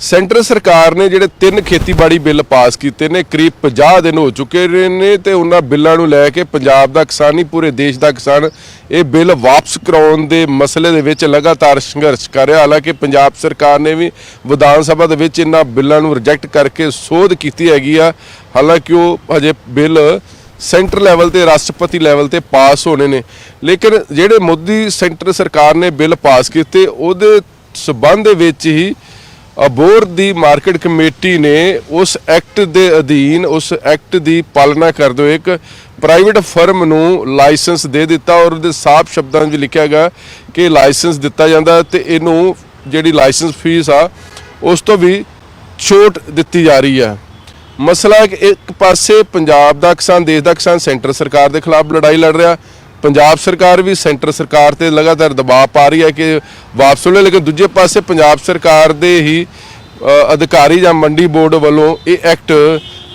Centre ਸਰਕਾਰ ਨੇ ਜਿਹੜੇ ਤਿੰਨ ਖੇਤੀਬਾੜੀ ਬਿੱਲ ਪਾਸ ਕੀਤੇ ਨੇ, ਕਰੀਬ 50 ਦਿਨ ਹੋ ਚੁੱਕੇ ਨੇ ਤੇ ਉਹਨਾਂ ਬਿੱਲਾਂ ਨੂੰ ਲੈ ਕੇ ਪੰਜਾਬ ਦਾ ਕਿਸਾਨ ਹੀ ਪੂਰੇ ਦੇਸ਼ ਦਾ ਕਿਸਾਨ ਇਹ ਬਿੱਲ ਵਾਪਸ ਕਰਾਉਣ ਦੇ ਮਸਲੇ ਦੇ ਵਿੱਚ ਲਗਾਤਾਰ ਸੰਘਰਸ਼ ਕਰ ਰਿਹਾ। ਹਾਲਾਂਕਿ ਪੰਜਾਬ ਸਰਕਾਰ ਨੇ ਵੀ ਵਿਧਾਨ ਸਭਾ ਦੇ ਵਿੱਚ ਇਹਨਾਂ ਬਿੱਲਾਂ ਨੂੰ ਰਿਜੈਕਟ ਕਰਕੇ ਸੋਧ ਕੀਤੀ ਹੈਗੀ ਆ। ਹਾਲਾਂਕਿ ਉਹ ਹਜੇ ਬਿੱਲ ਸੈਂਟਰ ਲੈਵਲ ਤੇ, ਰਾਸ਼ਟਰਪਤੀ ਲੈਵਲ ਤੇ ਪਾਸ ਹੋਣੇ ਨੇ। ਲੇਕਿਨ ਜਿਹੜੇ ਮੋਦੀ ਸੈਂਟਰ ਸਰਕਾਰ ਨੇ ਬਿੱਲ ਪਾਸ ਕੀਤੇ, ਉਹਦੇ ਸਬੰਧ ਵਿੱਚ ਹੀ ਅਬੋਰ ਦੀ ਮਾਰਕੀਟ ਕਮੇਟੀ ਨੇ ਉਸ ਐਕਟ ਦੇ ਅਧੀਨ ਉਸ ਐਕਟ ਦੀ ਪਾਲਣਾ ਕਰਦੇ ਹੋਏ ਇੱਕ ਪ੍ਰਾਈਵੇਟ ਫਰਮ ਨੂੰ ਲਾਇਸੈਂਸ ਦੇ ਦਿੱਤਾ ਔਰ ਉਹਦੇ ਸਾਫ਼ ਸ਼ਬਦਾਂ ਵਿੱਚ ਲਿਖਿਆ ਗਿਆ ਕਿ ਲਾਇਸੈਂਸ ਦਿੱਤਾ ਜਾਂਦਾ ਤੇ ਇਹਨੂੰ ਜਿਹੜੀ ਲਾਇਸੈਂਸ ਫੀਸ ਆ, ਉਸ ਤੋਂ ਵੀ ਛੋਟ ਦਿੱਤੀ ਜਾ ਰਹੀ ਹੈ। ਮਸਲਾ ਕਿ ਇੱਕ ਪਾਸੇ ਪੰਜਾਬ ਦਾ ਕਿਸਾਨ, ਦੇਸ਼ ਦਾ ਕਿਸਾਨ, ਸੈਂਟਰ ਸਰਕਾਰ ਦੇ ਖਿਲਾਫ ਲੜਾਈ ਲੜ ਰਿਹਾ ਪੰਜਾਬ ਸਰਕਾਰ ਵੀ ਸੈਂਟਰ ਸਰਕਾਰ ਤੇ ਲਗਾਤਾਰ ਦਬਾਅ ਪਾ ਰਹੀ ਹੈ ਕਿ ਵਾਪਸ ਲੈ ਲੇਕਿਨ ਦੂਜੇ ਪਾਸੇ ਪੰਜਾਬ ਸਰਕਾਰ ਦੇ ਹੀ ਅਧਿਕਾਰੀ ਜਾਂ ਮੰਡੀ ਬੋਰਡ ਵੱਲੋਂ ਇਹ ਐਕਟ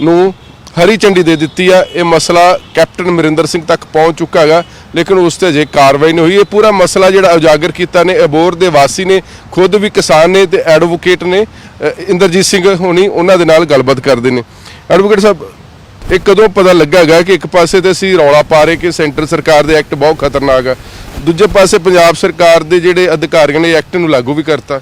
ਨੂੰ ਹਰੀ ਝੰਡੀ ਦੇ ਦਿੱਤੀ ਆ। ਇਹ ਮਸਲਾ ਕੈਪਟਨ ਅਮਰਿੰਦਰ ਸਿੰਘ ਤੱਕ ਪਹੁੰਚ ਚੁੱਕਾ ਹੈਗਾ, ਲੇਕਿਨ ਉਸ ਤੇ ਅਜੇ ਕਾਰਵਾਈ ਨਹੀਂ ਹੋਈ। ਇਹ ਪੂਰਾ ਮਸਲਾ ਜਿਹੜਾ ਉਜਾਗਰ ਕੀਤਾ ਨੇ ਅਬੋਰ ਦੇ ਵਾਸੀ ਨੇ, ਖੁਦ ਵੀ ਕਿਸਾਨ ਨੇ ਤੇ ਐਡਵੋਕੇਟ ਨੇ ਇੰਦਰਜੀਤ ਸਿੰਘ ਹੋਣੀ ਉਹਨਾਂ ਦੇ ਨਾਲ ਗੱਲਬਾਤ ਕਰਦੇ ਨੇ। ਐਡਵੋਕੇਟ ਸਾਹਿਬ ਇਹ ਕਦੋਂ ਪਤਾ ਲੱਗਾਗਾ ਕਿ ਇੱਕ ਪਾਸੇ ਤੇ ਅਸੀਂ ਰੌਲਾ ਪਾ ਰਹੇ ਕਿ ਸੈਂਟਰ ਸਰਕਾਰ ਦੇ ਐਕਟ ਬਹੁਤ ਖਤਰਨਾਕ ਆ। ਦੂਜੇ ਪਾਸੇ ਪੰਜਾਬ ਸਰਕਾਰ ਦੇ ਜਿਹੜੇ ਅਧਿਕਾਰੀਆਂ ਨੇ ਐਕਟ ਨੂੰ ਲਾਗੂ ਵੀ ਕਰਤਾ।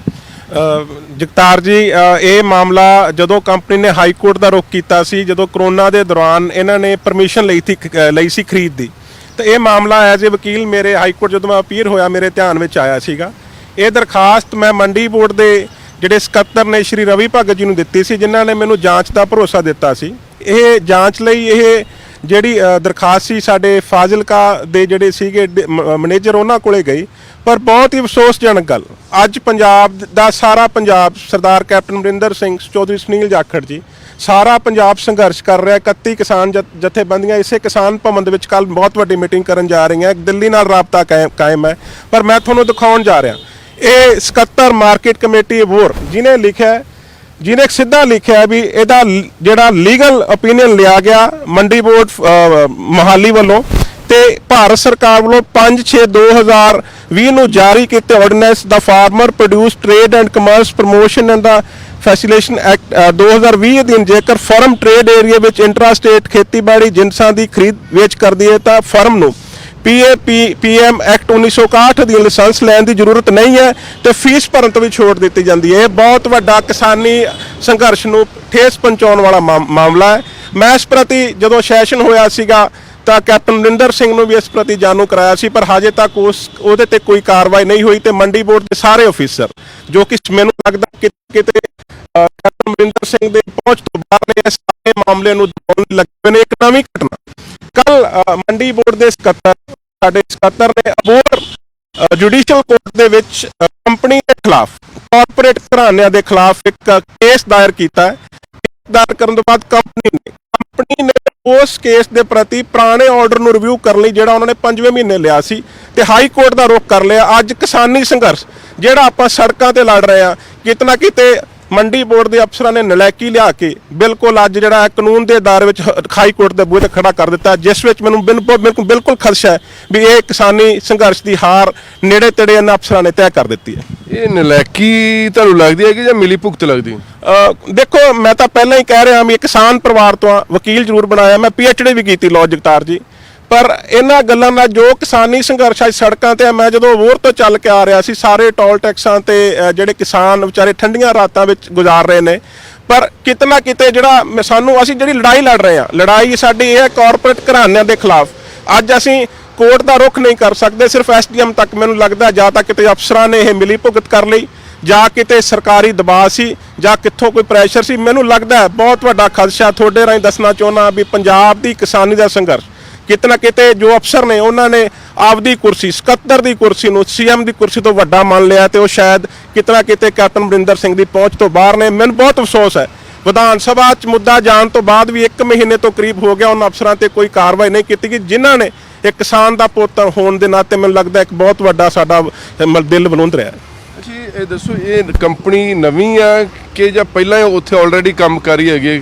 ਜਗਤਾਰ ਜੀ ਇਹ ਮਾਮਲਾ ਜਦੋਂ ਕੰਪਨੀ ਨੇ ਹਾਈ ਕੋਰਟ ਦਾ ਰੁਖ ਕੀਤਾ ਸੀ, ਜਦੋਂ ਕਰੋਨਾ ਦੇ ਦੌਰਾਨ ਇਹਨਾਂ ਨੇ ਪਰਮਿਸ਼ਨ ਲਈ ਸੀ ਲਈ ਸੀ ਖਰੀਦ ਦੀ। ਤਾਂ ਇਹ ਮਾਮਲਾ ਐਜ਼ ਅ ਵਕੀਲ ਮੇਰੇ ਹਾਈ ਕੋਰਟ ਜਦੋਂ ਮੈਂ ਅਪੀਅਰ ਹੋਇਆ, ਮੇਰੇ ਧਿਆਨ ਵਿੱਚ ਆਇਆ ਸੀਗਾ। ਇਹ ਦਰਖਾਸਤ ਮੈਂ ਮੰਡੀ ਬੋਰਡ ਦੇ ਜਿਹੜੇ ਸਕੱਤਰ ਨੇ ਸ਼੍ਰੀ ਰਵੀ ਭਗਤ ਜੀ ਨੂੰ ਦਿੱਤੀ ਸੀ, ਜਿਨ੍ਹਾਂ ਨੇ ਮੈਨੂੰ ਜਾਂਚ ਦਾ ਭਰੋਸਾ ਦਿੱਤਾ ਸੀ। ਇਹ ਜਾਂਚ ਲਈ ਇਹ ਜਿਹੜੀ ਦਰਖਾਸਤ ਸੀ ਸਾਡੇ ਫਾਜ਼ਿਲਕਾ ਦੇ ਜਿਹੜੇ ਸੀਗੇ, ਡ- ਮੈਨੇਜਰ ਉਹਨਾਂ ਕੋਲੇ ਗਈ। ਪਰ ਬਹੁਤ ਹੀ ਅਫਸੋਸਜਨਕ ਗੱਲ, ਅੱਜ ਪੰਜਾਬ ਦਾ ਸਾਰਾ ਪੰਜਾਬ, ਸਰਦਾਰ ਕੈਪਟਨ ਅਮਰਿੰਦਰ ਸਿੰਘ, ਚੌਧਰੀ ਸੁਨੀਲ ਜਾਖੜ ਜੀ, ਸਾਰਾ ਪੰਜਾਬ ਸੰਘਰਸ਼ ਕਰ ਰਿਹਾ 31 ਕਿਸਾਨ ਜਥ- ਜਥੇਬੰਦੀਆਂ, ਇਸੇ ਕਿਸਾਨ ਭਵਨ ਦੇ ਵਿੱਚ ਕੱਲ ਬਹੁਤ ਵੱਡੀ ਮੀਟਿੰਗ ਕਰਨ ਜਾ ਰਹੀਆਂ ਦਿੱਲੀ ਨਾਲ ਰਾਬਤਾ ਕਾਇਮ ਕਾਇਮ ਹੈ। ਪਰ ਮੈਂ ਤੁਹਾਨੂੰ ਦਿਖਾਉਣ ਜਾ ਰਿਹਾ ਇਹ 77 ਮਾਰਕੀਟ ਕਮੇਟੀ ਅਬੋਰ ਜਿਨੇ ਲਿਖਿਆ ਹੈ, ਜਿਹਨੇ ਸਿੱਧਾ ਲਿਖਿਆ ਵੀ ਇਹਦਾ ਜਿਹੜਾ ਲੀਗਲ ਓਪੀਨੀਅਨ ਲਿਆ ਗਿਆ ਮੰਡੀ ਬੋਰਡ ਅ, ਮੋਹਾਲੀ ਵੱਲੋਂ ਤੇ ਭਾਰਤ ਸਰਕਾਰ ਵੱਲੋਂ 5/6/2020 ਨੂੰ ਜਾਰੀ ਕੀਤੇ ordinance the farmer produce trade and commerce promotion and the facilitation act 2020 ਅਧੀਨ ਜੇਕਰ ਫਰਮ ਟ੍ਰੇਡ ਏਰੀਆ ਵਿੱਚ ਇੰਟਰਾ ਸਟੇਟ ਖੇਤੀਬਾੜੀ ਜਿੰਸਾਂ ਦੀ ਖਰੀਦ ਵੇਚ ਕਰਦੀ ਹੈ ਤਾਂ ਫਰਮ ਨੂੰ ਪੀਏਪੀ ਪੀਐਮ ਐਕਟ 1961 ਦੀ ਲਾਇਸੈਂਸ ਲੈਣ ਦੀ ਜ਼ਰੂਰਤ ਨਹੀਂ ਹੈ ਤੇ ਫੀਸ ਭਰਨ ਤੋਂ ਵੀ ਛੋਟ ਦਿੱਤੀ ਜਾਂਦੀ ਹੈ। ਇਹ ਬਹੁਤ ਵੱਡਾ ਕਿਸਾਨੀ ਸੰਘਰਸ਼ ਨੂੰ ਠੇਸ ਪਹੁੰਚਾਉਣ ਵਾਲਾ ਮਾਮ- ਮਾਮਲਾ ਹੈ। ਮੈਂ ਇਸ ਪ੍ਰਤੀ ਜਦੋਂ ਸੈਸ਼ਨ ਹੋਇਆ ਸੀਗਾ ਤਾਂ ਕੈਪਟਨ ਨਿੰਦਰ ਸਿੰਘ ਨੂੰ ਵੀ ਇਸ ਪ੍ਰਤੀ ਜਾਣੂ ਕਰਾਇਆ ਸੀ, ਪਰ ਹਜੇ ਤੱਕ ਉਸ, ਉਹਦੇ ਤੇ ਕੋਈ ਕਾਰਵਾਈ ਨਹੀਂ ਹੋਈ ਤੇ ਮੰਡੀ ਬੋਰਡ ਦੇ ਸਾਰੇ ਅਫੀਸਰ, ਜੋ ਕਿ ਮੈਨੂੰ ਲੱਗਦਾ ਕਿ ਕਿਤੇ ਕੈਪਟਨ ਅਮਰਿੰਦਰ ਸਿੰਘ ਦੇ ਪਹੁੰਚ ਤੋਂ ਬਾਅਦ ਨੇ ਸਾਰੇ ਮਾਮਲੇ ਨੂੰ ਦਬਾਉਣ ਲੱਗੇ ਨੇ, ਇੱਕ ਨਵੀਂ ਘਟਨਾ। ਕੱਲ ਮੰਡੀ ਬੋਰਡ ਦੇ ਸਕੱਤਰ ਸਾਡੇ ਸਕੱਤਰ ਨੇ ਅਬੋਰ ਜੁਡੀਸ਼ੀਅਲ ਕੋਰਟ ਦੇ ਵਿੱਚ ਕੰਪਨੀ ਦੇ ਖਿਲਾਫ ਕਾਰਪੋਰੇਟ ਘਰਾਣਿਆਂ ਦੇ ਖਿਲਾਫ ਇੱਕ ਕੇਸ ਦਾਇਰ ਕੀਤਾ ਹੈ। ਦਾਇਰ ਕਰਨ ਤੋਂ ਬਾਅਦ ਕੰਪਨੀ ਨੇ ਕੰਪਨੀ ਨੇ ਉਸ ਕੇਸ ਦੇ ਪ੍ਰਤੀ ਪੁਰਾਣੇ ਆਰਡਰ ਨੂੰ ਰਿਵਿਊ ਕਰਨ ਲਈ ਜਿਹੜਾ ਉਹਨਾਂ ਨੇ 5ਵੇਂ ਮਹੀਨੇ ਲਿਆ ਸੀ ਤੇ ਹਾਈ ਕੋਰਟ ਦਾ ਰੁਖ ਕਰ ਲਿਆ। ਅੱਜ ਕਿਸਾਨੀ ਸੰਘਰਸ਼, ਜਿਹੜਾ ਆਪਾਂ ਸੜਕਾਂ ਤੇ ਲੜ ਰਹੇ ਆ ਕਿਤਨਾ ਕਿਤੇ ਮੰਡੀ ਬੋਰਡ ਦੇ ਅਫਸਰਾਂ ਨੇ ਨਲਾਇਕੀ ਲਿਆ ਕੇ ਬਿਲਕੁਲ ਅੱਜ ਜਿਹੜਾ ਕਾਨੂੰਨ ਦੇ ਦਾਇਰੇ ਵਿੱਚ ਹਾਈ ਕੋਰਟ ਦੇ ਬੂਹੇ ਤੇ ਖੜਾ ਕਰ ਦਿੱਤਾ ਜਿਸ ਵਿੱਚ ਮੈਨੂੰ ਬਿਲਕੁਲ ਬਿਲਕੁਲ ਖਦਸ਼ਾ ਹੈ ਵੀ ਇਹ ਕਿਸਾਨੀ ਸੰਘਰਸ਼ ਦੀ ਹਾਰ ਨੇੜੇ ਤੇੜੇ ਇਹਨਾਂ ਅਫਸਰਾਂ ਨੇ ਤੈਅ ਕਰ ਦਿੱਤੀ ਹੈ। ਇਹ ਨਲਾਇਕੀ ਤੁਹਾਨੂੰ ਲੱਗਦੀ ਹੈ ਕਿ ਜਾਂ ਮਿਲੀ ਭੁਗਤ ਲੱਗਦੀ? ਦੇਖੋ ਮੈਂ ਤਾਂ ਪਹਿਲਾਂ ਹੀ ਕਹਿ ਰਿਹਾ ਵੀ ਕਿਸਾਨ ਪਰਿਵਾਰ ਤੋਂ ਵਕੀਲ ਜ਼ਰੂਰ ਬਣਾਇਆ ਮੈਂ ਡੀ ਵੀ ਕੀਤੀ ਲਾਅ ਜਗਤਾਰ ਜੀ। ਪਰ ਇਹਨਾਂ ਗੱਲਾਂ ਨਾਲ ਜੋ ਕਿਸਾਨੀ ਸੰਘਰਸ਼ ਅੱਜ ਸੜਕਾਂ ਤੇ ਆ, ਮੈਂ ਜਦੋਂ ਵੋਰ ਤੋਂ ਚੱਲ ਕੇ ਆ ਰਿਹਾ ਸੀ, ਸਾਰੇ ਟੋਲ ਟੈਕਸਾਂ ਤੇ ਜਿਹੜੇ ਕਿਸਾਨ ਵਿਚਾਰੇ ਠੰਡੀਆਂ ਰਾਤਾਂ ਵਿੱਚ ਗੁਜ਼ਾਰ ਰਹੇ ਨੇ। ਪਰ ਕਿਤਨਾ ਕਿਤੇ ਜਿਹੜਾ ਮ- ਸਾਨੂੰ ਅਸੀਂ ਜਿਹੜੀ ਲੜਾਈ ਲੜ ਰਹੇ ਆ ਲੜਾਈ ਸਾਡੀ ਇਹ ਹੈ ਕਾਰਪੋਰੇਟ ਘਰਾਣਿਆਂ ਦੇ ਖਿਲਾਫ। ਅੱਜ ਅਸੀਂ ਕੋਰਟ ਦਾ ਰੁਖ ਨਹੀਂ ਕਰ ਸਕਦੇ, ਸਿਰਫ ਐਸਡੀਐਮ ਤੱਕ ਮੈਨੂੰ ਲੱਗਦਾ ਜਾਂ ਤਾਂ ਕਿਤੇ ਅਫਸਰਾਂ ਨੇ ਇਹ ਮਿਲੀ ਭੁਗਤ ਕਰ ਲਈ, ਜਾਂ ਕਿਤੇ ਸਰਕਾਰੀ ਦਬਾਅ ਸੀ, ਜਾਂ ਕਿੱਥੋਂ ਕੋਈ ਪ੍ਰੈਸ਼ਰ ਸੀ। ਮੈਨੂੰ ਲੱਗਦਾ ਬਹੁਤ ਵੱਡਾ ਖਦਸ਼ਾ ਤੁਹਾਡੇ ਰਾਹੀਂ ਦੱਸਣਾ ਚਾਹੁੰਦਾ ਵੀ ਪੰਜਾਬ ਦੀ ਕਿਸਾਨੀ ਦਾ ਸੰਘਰਸ਼ ਕਿਤਨਾ ਕਿਤੇ ਜੋ ਅਫਸਰ ਨੇ ਉਹਨਾਂ ਨੇ ਆਪਦੀ ਕੁਰਸੀ 77 ਦੀ ਕੁਰਸੀ ਨੂੰ ਸੀਐਮ ਦੀ ਕੁਰਸੀ ਤੋਂ ਵੱਡਾ ਮੰਨ ਲਿਆ ਤੇ ਉਹ ਸ਼ਾਇਦ ਕਿਤਨਾ ਕਿਤੇ ਕੈਪਟਨ ਅਮਰਿੰਦਰ ਸਿੰਘ ਦੀ ਪਹੁੰਚ ਤੋਂ ਬਾਹਰ ਨੇ। ਮੈਨੂੰ ਬਹੁਤ ਅਫਸੋਸ ਹੈ। ਵਿਧਾਨ ਸਭਾ 'ਚ ਮੁੱਦਾ ਜਾਣ ਤੋਂ ਬਾਅਦ ਵੀ 1 ਮਹੀਨੇ ਤੋਂ ਕਰੀਬ ਹੋ ਗਿਆ ਉਹਨਾਂ ਅਫਸਰਾਂ ਤੇ ਕੋਈ ਕਾਰਵਾਈ ਨਹੀਂ ਕੀਤੀ ਗਈ ਜਿਨ੍ਹਾਂ ਨੇ ਇੱਕ ਕਿਸਾਨ ਦਾ ਪੁੱਤ ਹੋਣ ਦੇ ਨਾਤੇ ਮੈਨੂੰ ਲੱਗਦਾ ਇੱਕ ਬਹੁਤ ਵੱਡਾ ਸਾਡਾ ਅਹ, ਦਿਲ ਬਲੁੰਦ ਰਿਹਾ ਅੱਛਾ ਇਹ ਦੱਸੋ ਇਹ ਕੰਪਨੀ ਨਵੀਂ ਆ ਕਿ ਜਾਂ ਪਹਿਲਾਂ ਉੱਥੇ ਆਲਰੇਡੀ ਕੰਮ ਕਰ ਰਹੀ ਹੈਗੀ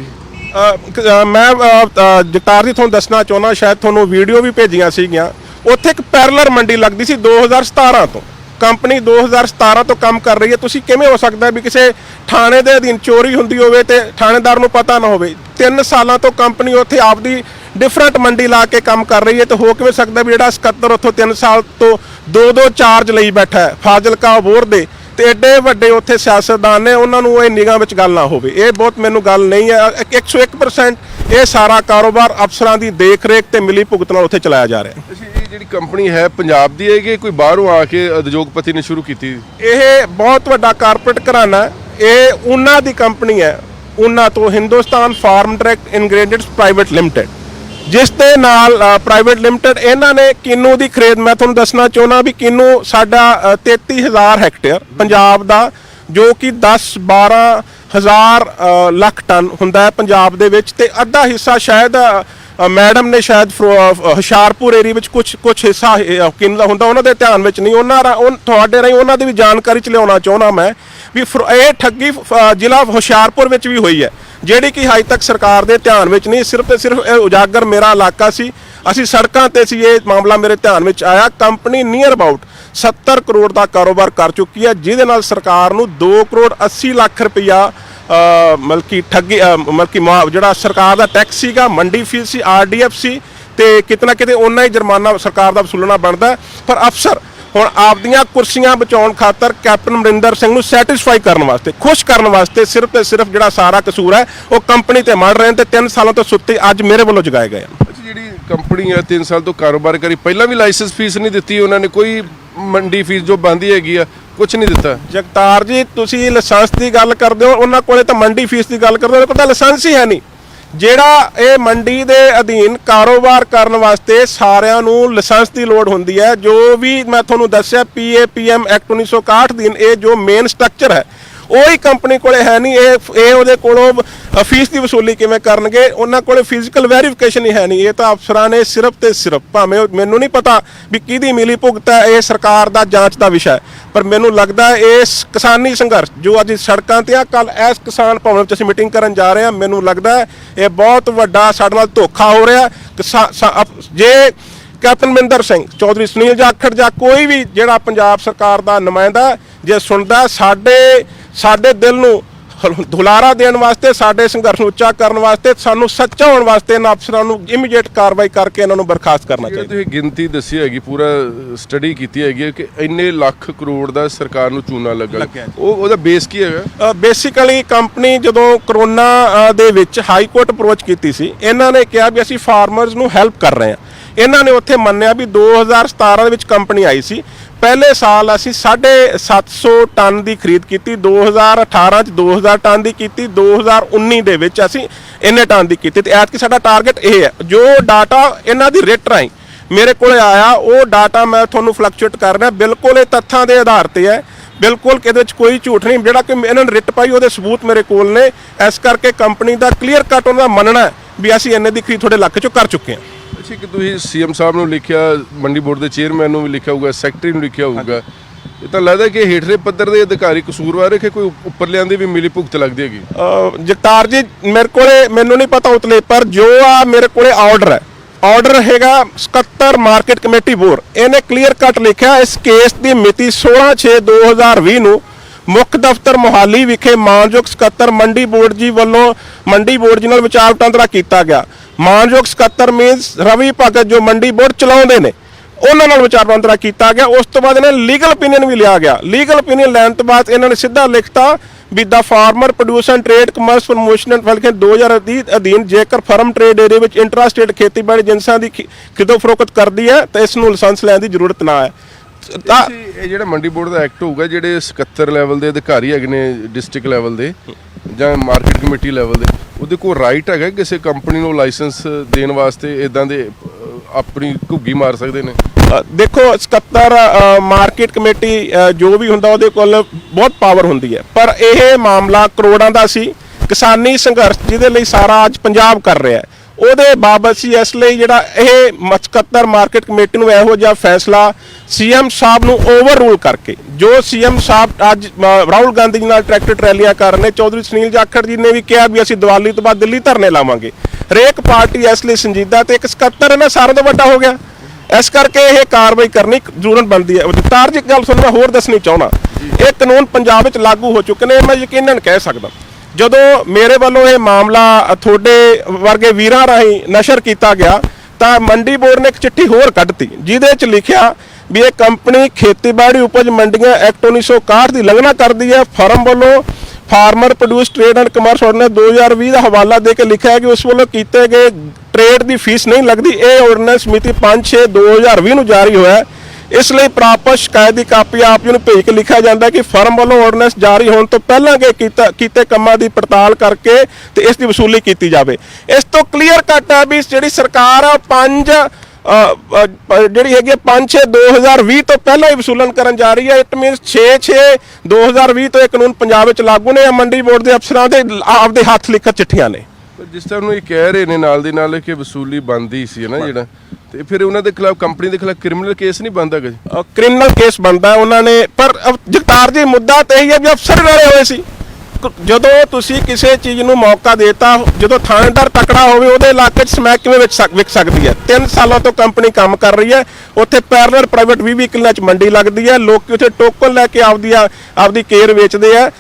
ਮੈਂ ਅ, ਜਗਤਾਰ ਜੀ ਤੁਹਾਨੂੰ ਦੱਸਣਾ ਚਾਹੁੰਦਾ ਸ਼ਾਇਦ ਤੁਹਾਨੂੰ ਵੀਡੀਓ ਵੀ ਭੇਜੀਆਂ ਸੀਗੀਆਂ। ਉੱਥੇ ਇੱਕ ਪੈਰਲਰ ਮੰਡੀ ਲੱਗਦੀ ਸੀ 2017 ਤੋਂ। ਕੰਪਨੀ 2017 ਤੋਂ ਕੰਮ ਕਰ ਰਹੀ ਹੈ। ਤੁਸੀਂ ਕਿਵੇਂ ਹੋ ਸਕਦਾ ਵੀ ਕਿਸੇ ਥਾਣੇ ਦੇ ਅਧੀਨ ਚੋਰੀ ਹੁੰਦੀ ਹੋਵੇ ਤੇ ਥਾਣੇਦਾਰ ਨੂੰ ਪਤਾ ਨਾ ਹੋਵੇ? 3 ਸਾਲਾਂ ਤੋਂ ਕੰਪਨੀ ਉੱਥੇ ਆਪਦੀ ਡਿਫਰੈਂਟ ਮੰਡੀ ਲਾ ਕੇ ਕੰਮ ਕਰ ਰਹੀ ਹੈ ਤੇ ਹੋ ਕਿਵੇਂ ਸਕਦਾ ਵੀ ਜਿਹੜਾ ਸਕੱਤਰ ਉੱਥੋਂ 3 ਸਾਲ ਤੋਂ ਦੋ ਦੋ ਚਾਰਜ ਲਈ ਬੈਠਾ ਹੈ? ਫਾਜ਼ਿਲਕਾ ਬੋਰ ਦੇ ਤੇ ਐਡੇ ਵੱਡੇ ਉੱਥੇ ਸਿਆਸਤਦਾਨ ਨੇ ਉਹਨਾਂ ਨੂੰ ਇਹ ਨਿਗਾਹ ਵਿੱਚ ਗੱਲ ਨਾ ਹੋਵੇ। ਇਹ ਬਹੁਤ ਮੈਨੂੰ ਗੱਲ ਨਹੀਂ ਹੈ। 101% ਇਹ ਸਾਰਾ ਕਾਰੋਬਾਰ ਅਫਸਰਾਂ ਦੀ ਦੇਖ-ਰੇਖ ਤੇ ਮਿਲੀ ਭੁਗਤ ਨਾਲ ਉੱਥੇ ਚਲਾਇਆ ਜਾ ਰਿਹਾ ਹੈ। ਜਿਹੜੀ ਕੰਪਨੀ ਹੈ ਪੰਜਾਬ ਦੀ ਹੈ ਕਿ ਕੋਈ ਬਾਹਰੋਂ ਆ ਕੇ ਉਦਯੋਗਪਤੀ ਨੇ ਸ਼ੁਰੂ ਕੀਤੀ? ਇਹ ਬਹੁਤ ਵੱਡਾ ਕਾਰਪੋਰੇਟ ਘਰਾਣਾ। ਇਹ ਉਹਨਾਂ ਦੀ ਕੰਪਨੀ ਹੈ। ਉਹਨਾਂ ਤੋਂ Hindustan farm direct ingredients private limited. ਜਿਸ ਦੇ ਨਾਲ ਪ੍ਰਾਈਵੇਟ ਲਿਮਟਿਡ ਇਹਨਾਂ ਨੇ ਕਿੰਨੂ ਦੀ ਖਰੀਦ ਮੈਂ ਤੁਹਾਨੂੰ ਦੱਸਣਾ ਚਾਹੁੰਦਾ ਵੀ ਕਿੰਨੂ ਸਾਡਾ ਅ, 33000 ਹੈਕਟੇਅਰ ਪੰਜਾਬ ਦਾ ਜੋ ਕਿ 10 12 ਹਜ਼ਾਰ ਲੱਖ ਟਨ ਹੁੰਦਾ ਹੈ ਪੰਜਾਬ ਦੇ ਵਿੱਚ ਤੇ ਅੱਧਾ ਹਿੱਸਾ ਸ਼ਾਇਦ ਮੈਡਮ ਨੇ ਸ਼ਾਇਦ ਫਰੋ- ਹੁਸ਼ਿਆਰਪੁਰ ਏਰੀਆ ਵਿੱਚ ਕੁਝ ਕੁਝ ਹਿੱਸਾ ਅ, ਕਿੰਨ ਦਾ ਹੁੰਦਾ ਉਹਨਾਂ ਦੇ ਧਿਆਨ ਵਿੱਚ ਨਹੀਂ। ਉਹਨਾਂ ਰਾ- ਤੁਹਾਡੇ ਰਾਹੀਂ ਉਹਨਾਂ ਦੀ ਵੀ ਜਾਣਕਾਰੀ ਚ ਲਿਆਉਣਾ ਚਾਹੁੰਦਾ ਮੈਂ ਵੀ ਫਰੋ- ਇਹ ਠੱਗੀ ਅ, ਜ਼ਿਲ੍ਹਾ ਹੁਸ਼ਿਆਰਪੁਰ ਵਿੱਚ ਵੀ ਹੋਈ ਹੈ। ਜਿਹੜੀ ਕਿ ਹਜੇ ਤੱਕ ਸਰਕਾਰ ਦੇ ਧਿਆਨ ਵਿੱਚ ਨਹੀਂ ਸਿਰਫ ਤੇ ਸਿਰਫ ਇਹ ਉਜਾਗਰ ਮੇਰਾ ਇਲਾਕਾ ਸੀ। ਅਸੀਂ ਸੜਕਾਂ ਤੇ ਸੀ ਇਹ ਮਾਮਲਾ ਮੇਰੇ ਧਿਆਨ ਵਿੱਚ ਆਇਆ। ਕੰਪਨੀ ਨੀਅਰ ਅਬਾਊਟ 70 ਕਰੋੜ ਦਾ ਕਾਰੋਬਾਰ ਕਰ ਚੁੱਕੀ ਹੈ ਜਿਹਦੇ ਨਾਲ ਸਰਕਾਰ ਨੂੰ 2 ਕਰੋੜ 80 ਲੱਖ ਰੁਪਇਆ ਅ, ਮਲਕੀ ਠੱਗੀ ਅ, ਮਲਕੀ ਮੁਆ- ਜਿਹੜਾ ਸਰਕਾਰ ਦਾ ਟੈਕਸ ਸੀਗਾ ਮੰਡੀ ਫੀਸ ਸੀ ਆਰਡੀਐਫ ਸੀ ਤੇ ਕਿਤਨਾ ਕਿਤੇ ਉਹਨਾਂ ਹੀ ਜੁਰਮਾਨਾ ਸਰਕਾਰ ਦਾ ਵਸੂਲਣਾ ਬਣਦਾ ਪਰ ਅਫਸਰ ਹੁਣ ਆਪਦੀਆਂ ਕੁਰਸੀਆਂ ਬਚਾਉਣ ਖਾਤਰ ਕੈਪਟਨ ਅਮਰਿੰਦਰ ਸਿੰਘ ਨੂੰ ਸੈਟੀਸਫਾਈ ਕਰਨ ਵਾਸਤੇ ਖੁਸ਼ ਕਰਨ ਵਾਸਤੇ ਸਿਰਫ ਤੇ ਸਿਰਫ ਜਿਹੜਾ ਸਾਰਾ ਕਸੂਰ ਹੈ ਉਹ ਕੰਪਨੀ ਤੇ ਮੜ ਰਹੇ ਨੇ ਤੇ 3 ਸਾਲਾਂ ਤੋਂ ਸੁੱਤੇ ਅੱਜ ਮੇਰੇ ਵੱਲੋਂ ਜਗਾਏ ਗਏ ਹਨ। ਅੱਛਾ ਜਿਹੜੀ ਕੰਪਨੀ ਹੈ 3 ਸਾਲ ਤੋਂ ਕਾਰੋਬਾਰ ਕਰੀ ਪਹਿਲਾਂ ਵੀ ਲਾਇਸੈਂਸ ਫੀਸ ਨਹੀਂ ਦਿੱਤੀ ਉਹਨਾਂ ਨੇ ਕੋਈ ਮੰਡੀ ਫੀਸ ਜੋ ਬੰਦੀ ਹੈਗੀ ਆ ਕੁਝ ਨਹੀਂ ਦਿੱਤਾ। ਜਗਤਾਰ ਜੀ ਤੁਸੀਂ ਲਾਇਸੈਂਸ ਦੀ ਗੱਲ ਕਰਦੇ ਹੋ ਉਹਨਾਂ ਕੋਲੇ ਤਾਂ ਮੰਡੀ ਫੀਸ ਦੀ ਗੱਲ ਕਰਦੇ ਹੋ ਉਹਨਾਂ ਕੋਲ ਤਾਂ ਲਾਇਸੈਂਸ ਹੀ ਹੈ ਨਹੀਂ। ਜਿਹੜਾ ਇਹ ਮੰਡੀ ਦੇ ਅਧੀਨ ਕਾਰੋਬਾਰ ਕਰਨ ਵਾਸਤੇ ਸਾਰਿਆਂ ਨੂੰ ਲਾਇਸੈਂਸ ਦੀ ਲੋੜ ਹੁੰਦੀ ਹੈ, ਜੋ ਵੀ ਮੈਂ ਤੁਹਾਨੂੰ ਦੱਸਿਆ ਪੀਏਪੀਐਮ ਐਕਟ 1961 ਦੀ ਇਹ ਜੋ ਮੇਨ ਸਟਰਕਚਰ ਹੈ ਉਹੀ ਕੰਪਨੀ ਕੋਲੇ ਹੈ ਨਹੀਂ, ਇਹ ਇਹ ਉਹਦੇ ਕੋਲੋਂ ਫੀਸ ਦੀ ਵਸੂਲੀ ਕਿਵੇਂ ਕਰਨਗੇ, ਉਹਨਾਂ ਕੋਲੇ ਫਿਜ਼ੀਕਲ ਵੈਰੀਫਿਕੇਸ਼ਨ ਹੀ ਹੈ ਨਹੀਂ। ਇਹ ਤਾਂ ਅਫਸਰਾਂ ਨੇ ਸਿਰਫ ਤੇ ਸਿਰਫ, ਭਾਵੇਂ ਮੈਨੂੰ ਨਹੀਂ ਪਤਾ ਵੀ ਕਿਹਦੀ ਮਿਲੀ ਭੁਗਤ ਹੈ, ਇਹ ਸਰਕਾਰ ਦਾ ਜਾਂਚ ਦਾ ਵਿਸ਼ਾ ਹੈ। ਪਰ ਮੈਨੂੰ ਲੱਗਦਾ ਇਹ ਕਿਸਾਨੀ ਸੰਘਰਸ਼, ਜੋ ਅੱਜ ਸੜਕਾਂ ਤੇ ਆ ਕੱਲ ਇਸ ਕਿਸਾਨ ਭਵਨ ਵਿੱਚ ਅਸੀਂ ਮੀਟਿੰਗ ਕਰਨ ਜਾ ਰਹੇ ਹਾਂ, ਮੈਨੂੰ ਲੱਗਦਾ ਇਹ ਬਹੁਤ ਵੱਡਾ ਸਾਡੇ ਨਾਲ ਧੋਖਾ ਹੋ ਰਿਹਾ ਕਿਸਾ- ਜੇ ਕੈਪਟਨ ਮਨਿੰਦਰ ਸਿੰਘ, ਚੌਧਰੀ ਸੁਨੀਲ ਜਾਖੜ ਜਾਂ ਕੋਈ ਵੀ ਜਿਹੜਾ ਪੰਜਾਬ ਸਰਕਾਰ ਦਾ ਨੁਮਾਇੰਦਾ ਜੇ ਸੁਣਦਾ ਸਾਡੇ ਸਾਡੇ ਦਿਲ ਨੂੰ ਦੁਲਾਰਾ ਦੇਣ ਵਾਸਤੇ ਸਾਡੇ ਸੰਘਰਸ਼ ਨੂੰ ਉੱਚਾ ਕਰਨ ਵਾਸਤੇ ਸਾਨੂੰ ਸੱਚਾ ਹੋਣ ਵਾਸਤੇ ਇਹਨਾਂ ਅਫਸਰਾਂ ਨੂੰ ਇਮੀਡੀਏਟ ਕਾਰਵਾਈ ਕਰਕੇ ਇਹਨਾਂ ਨੂੰ ਬਰਖਾਸਤ ਕਰਨਾ ਚਾਹੀਦਾ। ਤੁਸੀਂ ਗਿਣਤੀ ਦੱਸੀ ਹੈਗੀ ਪੂਰਾ ਸਟੱਡੀ ਕੀਤੀ ਹੈਗੀ ਕਿ ਇੰਨੇ ਲੱਖ ਕਰੋੜ ਦਾ ਸਰਕਾਰ ਨੂੰ ਚੂਨਾ ਲੱਗਾ। ਉਹ ਉਹਦਾ ਬੇਸ ਕੀ ਹੈਗਾ? ਬੇਸਿਕਲੀ ਕੰਪਨੀ ਜਦੋਂ ਕਰੋਨਾ ਦੇ ਵਿੱਚ ਹਾਈ ਕੋਰਟ ਅਪਰੋਚ ਕੀਤੀ ਸੀ ਇਹਨਾਂ ਨੇ ਕਿਹਾ ਵੀ ਅਸੀਂ ਫਾਰਮਰਸ ਨੂੰ ਹੈਲਪ ਕਰ ਰਹੇ ਹਾਂ। ਇਹਨਾਂ ਨੇ ਉੱਥੇ ਮੰਨਿਆ ਵੀ 2017 ਦੇ ਵਿੱਚ ਕੰਪਨੀ ਆਈ ਸੀ। ਪਹਿਲੇ ਸਾਲ ਅਸੀਂ 750 ਟਨ ਦੀ ਖਰੀਦ ਕੀਤੀ 2018 ਚ 2000 ਟਨ ਦੀ ਕੀਤੀ 2019 ਦੇ ਵਿੱਚ ਅਸੀਂ ਇੰਨੇ ਟਨ ਦੀ ਕੀਤੀ। ਤੇ ਐਤਕੀ ਸਾਡਾ ਟਾਰਗੇਟ ਇਹ ਹੈ, ਜੋ ਡਾਟਾ ਇਹਨਾਂ ਦੀ ਰੇਟ ਰਾਹੀਂ ਮੇਰੇ ਕੋਲ ਆਇਆ, ਉਹ ਡਾਟਾ ਮੈਂ ਤੁਹਾਨੂੰ ਫਲਕਚੁਏਟ ਕਰ ਰਿਹਾ। ਬਿਲਕੁਲ ਇਹ ਤੱਥਾਂ ਦੇ ਆਧਾਰ ਤੇ ਹੈ। ਬਿਲਕੁਲ ਇਹਦੇ ਵਿੱਚ ਕੋਈ ਝੂਠ ਨਹੀਂ, ਜਿਹੜਾ ਕਿ ਇਹਨਾਂ ਨੇ ਰਿਟ ਪਾਈ, ਉਹਦੇ ਸਬੂਤ ਮੇਰੇ ਕੋਲ ਨੇ। ਇਸ ਕਰਕੇ ਕੰਪਨੀ ਦਾ ਕਲੀਅਰ ਕੱਟ ਉਹਨਾਂ ਦਾ ਮੰਨਣਾ ਵੀ ਅਸੀਂ ਇੰਨੇ ਦੀ ਖਰੀਦ ਤੁਹਾਡੇ ਇਲਾਕੇ ਚੋਂ ਕਰ ਚੁੱਕੇ ਹਾਂ। ਅੱਛਾ ਕਿ ਤੁਸੀਂ ਸੀਐਮ ਸਾਹਿਬ ਨੂੰ ਲਿਖਿਆ, ਮੰਡੀ ਬੋਰਡ ਦੇ ਚੇਅਰਮੈਨ ਨੂੰ ਵੀ ਲਿਖਿਆ ਹੋਊਗਾ, ਸੈਕਟਰੀ ਨੂੰ ਲਿਖਿਆ ਹੋਊਗਾ। ਇਹ ਤਾਂ ਲੱਗਦਾ ਕਿ ਹੇਠਲੇ ਪੱਧਰ ਦੇ ਅਧਿਕਾਰੀ ਕਸੂਰਵਾਰ ਹੈ ਕਿ ਕੋਈ ਉੱਪਰਲਿਆਂ ਦੀ ਵੀ ਮਿਲੀ ਭੁਗਤ ਲੱਗਦੀ ਹੈਗੀ? ਜਗਤਾਰ ਜੀ, ਮੇਰੇ ਕੋਲੇ, ਮੈਨੂੰ ਨਹੀਂ ਪਤਾ ਉਤਲੇ, ਪਰ ਜੋ ਆ ਮੇਰੇ ਕੋਲੇ ਆਰਡਰ ਹੈ। ਆਰਡਰ ਹੈਗਾ 77 ਮਾਰਕੀਟ ਕਮੇਟੀ ਬੋਰ। ਇਹਨੇ ਕਲੀਅਰ ਕੱਟ ਲਿਖਿਆ, ਇਸ ਕੇਸ ਦੀ ਮਿਤੀ 16/6/2020 ਨੂੰ ਮੁੱਖ ਦਫ਼ਤਰ ਮੋਹਾਲੀ ਵਿਖੇ ਮਾਨਯੋਗ 77 ਮੰਡੀ ਬੋਰਡ ਜੀ ਵੱਲੋਂ, ਮੰਡੀ ਬੋਰਡ ਜੀ ਨਾਲ ਵਿਚਾਰ ਵਟਾਂਦਰਾ ਕੀਤਾ ਗਿਆ। ਮਾਨਯੋਗ 77 ਮੀਨਸ ਰਵੀ ਭਗਤ ਜੋ ਮੰਡੀ ਬੋਰਡ ਚਲਾਉਂਦੇ ਨੇ, ਉਹਨਾਂ ਨਾਲ ਵਿਚਾਰ ਵਟਾਂਦਰਾ ਕੀਤਾ ਗਿਆ। ਉਸ ਤੋਂ ਬਾਅਦ ਇਹਨਾਂ ਲੀਗਲ ਓਪੀਨੀਅਨ ਵੀ ਲਿਆ ਗਿਆ। ਲੀਗਲ ਓਪੀਨੀਅਨ ਲੈਣ ਤੋਂ ਬਾਅਦ ਇਹਨਾਂ ਨੇ ਸਿੱਧਾ ਲਿਖਤਾ ਵੀ ਦਾ farmer producer and trade commerce promotion and welfare 2030 ਅਧੀਨ ਜੇਕਰ ਫਰਮ ਟ੍ਰੇਡ ਏਰੀਆ ਵਿੱਚ ਇੰਟਰਾਸਟੇਟ ਖੇਤੀਬਾੜੀ ਜਿੰਸਾਂ ਦੀ ਖਿਦੋ ਖਰੀਦੋ ਫਰੋਖਤ ਕਰਦੀ ਹੈ, ਤਾਂ ਇਸ ਨੂੰ ਲਾਇਸੈਂਸ ਲੈਣ ਦੀ ਜ਼ਰੂਰਤ ਨਾ ਹੈ। ਤਾਂ ਇਹ ਜਿਹੜਾ ਮੰਡੀ ਬੋਰਡ ਦਾ ਐਕਟ ਹੋਊਗਾ ਜਿਹੜੇ 77 ਲੈਵਲ ਦੇ ਅਧਿਕਾਰੀ ਹੈਗੇ ਨੇ ਡਿਸਟ੍ਰਿਕਟ ਲੈਵਲ ਦੇ ਜਾਂ ਮਾਰਕੀਟ ਕਮੇਟੀ ਲੈਵਲ ਦੇ ਉਹਦੇ ਕੋਲ ਰਾਈਟ ਹੈਗਾ ਕਿਸੇ ਕੰਪਨੀ ਨੂੰ ਲਾਇਸੈਂਸ ਦੇਣ ਵਾਸਤੇ ਇਦਾਂ ਦੇ ਆਪਣੀ ਘੁੱਗੀ ਮਾਰ ਸਕਦੇ ਨੇ? ਦੇਖੋ 77 ਮਾਰਕੀਟ ਕਮੇਟੀ ਜੋ ਵੀ ਹੁੰਦਾ ਉਹਦੇ ਕੋਲ ਬਹੁਤ ਪਾਵਰ ਹੁੰਦੀ ਹੈ। ਪਰ ਇਹ ਮਾਮਲਾ ਕਰੋੜਾਂ ਦਾ ਸੀ। ਕਿਸਾਨੀ ਸੰਘਰਸ਼ ਜਿਹਦੇ ਲਈ ਸਾਰਾ ਅੱਜ ਪੰਜਾਬ ਕਰ ਰਿਹਾ ਹੈ। ਉਹਦੇ ਬਾਬਤ ਸੀ ਇਸ ਲਈ ਜਿਹੜਾ ਇਹ 77 ਮਾਰਕੀਟ ਕਮੇਟੀ ਨੂੰ ਇਹੋ ਜਿਹਾ ਫੈਸਲਾ ਸੀਐਮ ਸਾਹਿਬ ਨੂੰ ਓਵਰ ਰੂਲ ਕਰਕੇ ਜੋ ਸੀਐਮ ਸਾਹਿਬ ਅੱਜ ਰਾਹੁਲ ਗਾਂਧੀ ਜੀ ਨਾਲ ਟਰੈਕਟਰ ਟਰੈਲੀਆਂ ਕਰ ਰਹੇ ਨੇ ਚੌਧਰੀ ਸੁਨੀਲ ਜਾਖੜ ਜੀ ਨੇ ਵੀ ਕਿਹਾ ਵੀ ਅਸੀਂ ਦੀਵਾਲੀ ਤੋਂ ਬਾਅਦ ਦਿੱਲੀ ਧਰਨੇ ਲਾਵਾਂਗੇ। ਹਰੇਕ ਪਾਰਟੀ ਇਸ ਲਈ ਸੰਜੀਦਾ ਤੇ ਇੱਕ 77 ਇਹਨਾਂ ਸਾਰਿਆਂ ਤੋਂ ਵੱਡਾ ਹੋ ਗਿਆ। ਇਸ ਕਰਕੇ ਇਹ ਕਾਰਵਾਈ ਕਰਨੀ ਜ਼ਰੂਰਤ ਬਣਦੀ ਹੈ। ਇੱਕ ਗੱਲ ਤੁਹਾਨੂੰ ਮੈਂ ਹੋਰ ਦੱਸਣੀ ਚਾਹੁੰਦਾ। ਇਹ ਕਾਨੂੰਨ ਪੰਜਾਬ ਵਿੱਚ ਲਾਗੂ ਹੋ ਚੁੱਕੇ ਨੇ ਮੈਂ ਯਕੀਨਨ ਕਹਿ ਸਕਦਾ। ਜਦੋਂ ਮੇਰੇ ਵੱਲੋਂ ਇਹ ਮਾਮਲਾ ਤੁਹਾਡੇ ਵਰਗੇ ਵੀਰਾਂ ਰਾਹੀਂ ਨਸ਼ਰ ਕੀਤਾ ਗਿਆ, ਤਾਂ ਮੰਡੀ ਬੋਰਡ ਨੇ ਇੱਕ ਚਿੱਠੀ ਹੋਰ ਕੱਢਤੀ, ਜਿਹਦੇ ਵਿੱਚ ਲਿਖਿਆ ਵੀ ਇਹ ਕੰਪਨੀ ਖੇਤੀਬਾੜੀ ਉਪਜ ਮੰਡੀਆਂ ਐਕਟ 1961 ਦੀ ਲੰਘਣਾ ਕਰਦੀ ਹੈ। ਫਰਮ ਵੱਲੋਂ farmer produce trade and commerce ordinance 2020 ਦਾ ਹਵਾਲਾ ਦੇ ਕੇ ਲਿਖਿਆ ਹੈ ਕਿ ਉਸ ਵੱਲੋਂ ਕੀਤੇ ਗਏ ਟ੍ਰੇਡ ਦੀ ਫੀਸ ਨਹੀਂ ਲੱਗਦੀ। ਇਹ ਆਰਡੀਨੈਂਸ ਮਿਤੀ 5/6 2020 ਨੂੰ ਜਾਰੀ ਹੋਇਆ ਹੈ। ਇਸ ਲਈ ਪ੍ਰਾਪਤ ਸ਼ਿਕਾਇਤ ਦੀ ਕਾਪੀ ਆਪ ਜੀ ਨੂੰ ਭੇਜ ਕੇ ਲਿਖਿਆ ਜਾਂਦਾ ਕਿ ਫਰਮ ਵੱਲੋਂ ਆਰਡੀਨੈਂਸ ਜਾਰੀ ਹੋਣ ਤੋਂ ਪਹਿਲਾਂ ਕੇ ਕੀਤਾ ਕੀਤੇ ਕੰਮਾਂ ਦੀ ਪੜਤਾਲ ਕਰਕੇ ਤੇ ਇਸ ਦੀ ਵਸੂਲੀ ਕੀਤੀ ਜਾਵੇ। ਇਸ ਤੋਂ ਕਲੀਅਰ ਕੱਟ ਹੈ ਵੀ ਜਿਹੜੀ ਸਰਕਾਰ ਆ ਪੰਜ ਜਿਹੜੀ ਹੈਗੀ 5 6 2020 ਤੋਂ ਪਹਿਲਾਂ ਹੀ ਵਸੂਲਣ ਕਰਨ ਜਾ ਰਹੀ ਹੈ। ਇਟ ਮੀਨਸ 6 6 2020 ਤੋਂ ਇਹ ਕਾਨੂੰਨ ਪੰਜਾਬ ਵਿੱਚ ਲਾਗੂ ਨੇ ਇਹ ਮੰਡੀ ਬੋਰਡ ਦੇ ਅਫਸਰਾਂ ਦੇ ਆਪਦੇ ਹੱਥ ਲਿਖਤ ਚਿੱਠੀਆਂ ਨੇ। ਜਿਸ ਤਰ੍ਹਾਂ ਨੂੰ ਇਹ ਕਹਿ ਰਹੇ ਨੇ ਨਾਲ ਦੀ ਨਾਲ ਕਿ ਵਸੂਲੀ ਬੰਦੀ ਸੀ ਨਾ ਜਿਹੜਾ ਤੇ ਫਿਰ ਉਹਨਾਂ ਦੇ ਖਿਲਾਫ ਕੰਪਨੀ ਦੇ ਖਿਲਾਫ ਕ੍ਰਿਮੀਨਲ ਕੇਸ ਨਹੀਂ ਬੰਦਾ ਗਾ ਜੀ? ਕ੍ਰਿਮੀਨਲ ਕੇਸ ਬਣਦਾ ਉਹਨਾਂ ਨੇ ਪਰ ਜਗਤਾਰ ਜੀ ਮੁੱਦਾ ਤੇ ਇਹ ਹੈ ਵੀ ਅਫਸਰ ਰਲੇ ਹੋਏ ਸੀ। ਜਦੋਂ ਤੁਸੀਂ ਕਿਸੇ ਚੀਜ਼ ਨੂੰ ਮੌਕਾ ਦੇਤਾ ਜਦੋਂ ਥਾਣੇਦਾਰ ਤਕੜਾ ਹੋਵੇ ਉਹਦੇ ਇਲਾਕੇ 'ਚ ਸਮੈਕ ਕਿਵੇਂ ਵਿਕ ਸਕ- ਵਿਕ ਸਕਦੀ ਹੈ? 3 ਸਾਲਾਂ ਤੋਂ ਕੰਪਨੀ ਕੰਮ ਕਰ ਰਹੀ ਹੈ ਉੱਥੇ ਪੈਰਲਲ ਪ੍ਰਾਈਵੇਟ 20 ਕਿੱਲਿਆਂ 'ਚ ਮੰਡੀ ਲੱਗਦੀ ਹੈ ਲੋਕ ਉੱਥੇ ਟੋਕਨ ਲੈ ਕੇ ਆਪਦੀ ਆਪਦੀ ਕੇਅਰ ਵੇਚਦੇ ਆ।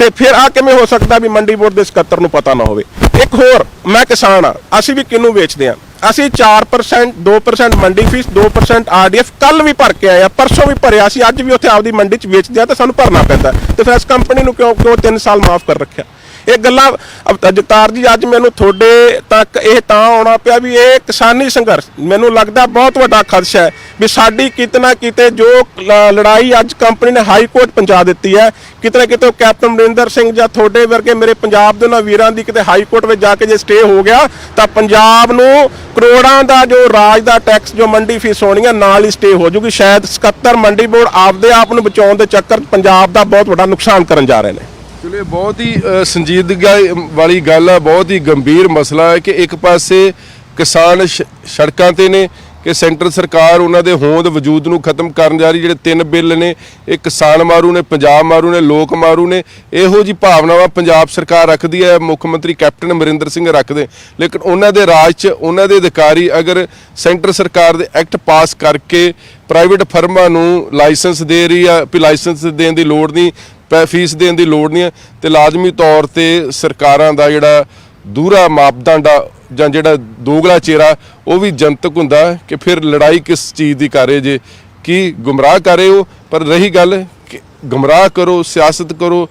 ਤੇ ਫਿਰ ਆ ਕਿਵੇਂ ਹੋ ਸਕਦਾ ਵੀ ਮੰਡੀ ਬੋਰਡ ਦੇ ਸਕੱਤਰ ਨੂੰ ਪਤਾ ਨਾ ਹੋਵੇ? ਇੱਕ ਹੋਰ, ਮੈਂ ਕਿਸਾਨ ਆ, ਅਸੀਂ ਵੀ ਕਿੰਨੂੰ ਵੇਚਦੇ ਆ? ਅਸੀਂ 4% 2% ਮੰਡੀ ਫੀਸ 2% ਆਰਡੀਐਫ ਕੱਲ ਵੀ ਭਰ ਕੇ ਆਏ ਆ, ਪਰਸੋਂ ਵੀ ਭਰਿਆ ਸੀ, ਅੱਜ ਵੀ ਉੱਥੇ ਆਪਦੀ ਮੰਡੀ 'ਚ ਵੇਚਦੇ ਆ ਤਾਂ ਸਾਨੂੰ ਭਰਨਾ ਪੈਂਦਾ। ਤੇ ਫਿਰ ਇਸ ਕੰਪਨੀ ਨੂੰ ਕਿਉਂ ਕਿਉਂ 3 ਸਾਲ ਮਾਫ ਕਰ ਰੱਖਿਆ? ਇਹ ਗੱਲਾਂ, ਅਬ- ਜਗਤਾਰ ਜੀ, ਅੱਜ ਮੈਨੂੰ ਤੁਹਾਡੇ ਤੱਕ ਇਹ ਤਾਂ ਆਉਣਾ ਪਿਆ ਵੀ ਇਹ ਕਿਸਾਨੀ ਸੰਘਰਸ਼, ਮੈਨੂੰ ਲੱਗਦਾ ਬਹੁਤ ਵੱਡਾ ਖਦਸ਼ਾ ਹੈ ਵੀ ਸਾਡੀ ਕਿਤੇ ਨਾ ਕਿਤੇ ਜੋ ਲ- ਲੜਾਈ ਅੱਜ ਕੰਪਨੀ ਨੇ ਹਾਈ ਕੋਰਟ ਪਹੁੰਚਾ ਦਿੱਤੀ ਹੈ, ਕਿਤੇ ਨਾ ਕਿਤੇ ਉਹ ਕੈਪਟਨ ਅਮਰਿੰਦਰ ਸਿੰਘ ਜਾਂ ਤੁਹਾਡੇ ਵਰਗੇ ਮੇਰੇ ਪੰਜਾਬ ਦੇ ਉਹਨਾਂ ਵੀਰਾਂ ਦੀ ਕਿਤੇ ਹਾਈ ਕੋਰਟ ਵਿੱਚ ਜਾ ਕੇ ਜੇ ਸਟੇ ਹੋ ਗਿਆ, ਤਾਂ ਪੰਜਾਬ ਨੂੰ ਕਰੋੜਾਂ ਦਾ ਜੋ ਰਾਜ ਦਾ ਟੈਕਸ ਜੋ ਮੰਡੀ ਫੀਸ ਹੋਣੀ ਹੈ ਨਾਲ ਹੀ ਸਟੇ ਹੋ ਜੂਗੀ ਸ਼ਾਇਦ 77 ਮੰਡੀ ਬੋਰਡ ਆਪਦੇ ਆਪ ਨੂੰ ਬਚਾਉਣ ਦੇ ਚੱਕਰ 'ਚ ਪੰਜਾਬ ਦਾ ਬਹੁਤ ਵੱਡਾ ਨੁਕਸਾਨ ਕਰਨ ਜਾ ਰਹੇ ਨੇ। ਚਲੋ ਬਹੁਤ ਹੀ ਸੰਜੀਦਗੀ ਵਾਲੀ ਗੱਲ ਹੈ ਬਹੁਤ ਹੀ ਗੰਭੀਰ ਮਸਲਾ ਹੈ ਕਿ ਇੱਕ ਪਾਸੇ ਕਿਸਾਨ ਸੜਕਾਂ ਤੇ ਨੇ, ਕਿ ਸੈਂਟਰ ਸਰਕਾਰ ਉਹਨਾਂ ਦੇ ਹੋਂਦ ਵਜੂਦ ਨੂੰ ਖਤਮ ਕਰਨ ਜਾ ਰਹੀ, ਜਿਹੜੇ ਤਿੰਨ ਬਿੱਲ ਨੇ, ਇਹ ਕਿਸਾਨ ਮਾਰੂ ਨੇ, ਪੰਜਾਬ ਮਾਰੂ ਨੇ, ਲੋਕ ਮਾਰੂ ਨੇ, ਇਹੋ ਜੀ ਭਾਵਨਾਵਾਂ ਪੰਜਾਬ ਸਰਕਾਰ ਰੱਖਦੀ ਹੈ, ਮੁੱਖ ਮੰਤਰੀ ਕੈਪਟਨ ਅਮਰਿੰਦਰ ਸਿੰਘ ਰੱਖਦੇ। ਲੇਕਿਨ ਉਹਨਾਂ ਦੇ ਰਾਜ 'ਚ, ਉਹਨਾਂ ਦੇ ਅਧਿਕਾਰੀ ਅਗਰ ਸੈਂਟਰ ਸਰਕਾਰ ਦੇ ਐਕਟ ਪਾਸ ਕਰਕੇ ਪ੍ਰਾਈਵੇਟ ਫਰਮਾਂ ਨੂੰ ਲਾਇਸੈਂਸ ਦੇ ਰਹੀ ਆ, ਵੀ ਲਾਇਸੈਂਸ ਦੇਣ ਦੀ ਲੋੜ ਨਹੀਂ ਪੈ ਫੀਸ ਦੇਣ ਦੀ ਲੋੜ ਨਹੀਂ ਹੈ ਤੇ ਲਾਜ਼ਮੀ ਤੌਰ ਤੇ ਸਰਕਾਰਾਂ ਦਾ ਜਿਹੜਾ ਦੂਰਾ ਮਾਪਦੰਡ ਆ ਜਾਂ ਜਿਹੜਾ ਦੋਗਲਾ ਚਿਹਰਾ, ਉਹ ਵੀ ਜਨਤਕ ਹੁੰਦਾ ਕਿ ਫਿਰ ਲੜਾਈ ਕਿਸ ਚੀਜ਼ ਦੀ ਕਰੇ ਜੇ? ਕੀ ਗੁੰਮਰਾਹ ਕਰੇ ਰਹੇ ਹੋ? ਪਰ ਰਹੀ ਗੱਲ ਕਿ ਗੁੰਮਰਾਹ ਕਰੋ, ਸਿਆਸਤ ਕਰੋ,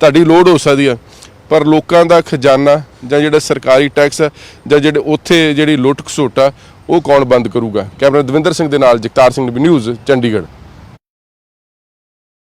ਤੁਹਾਡੀ ਲੋੜ ਹੋ ਸਕਦੀ ਆ। ਪਰ ਲੋਕਾਂ ਦਾ ਖਜ਼ਾਨਾ ਜਾਂ ਜਿਹੜਾ ਸਰਕਾਰੀ ਟੈਕਸ ਹੈ ਜਾਂ ਜਿਹੜੇ ਉੱਥੇ ਜਿਹੜੀ ਲੁੱਟ ਖਸੁੱਟ ਆ, ਉਹ ਕੌਣ ਬੰਦ ਕਰੂਗਾ? ਕੈਮਰਾ ਦਵਿੰਦਰ ਸਿੰਘ ਦੇ ਨਾਲ ਜਗਤਾਰ ਸਿੰਘ ਨਿਊਜ਼, ਚੰਡੀਗੜ੍ਹ।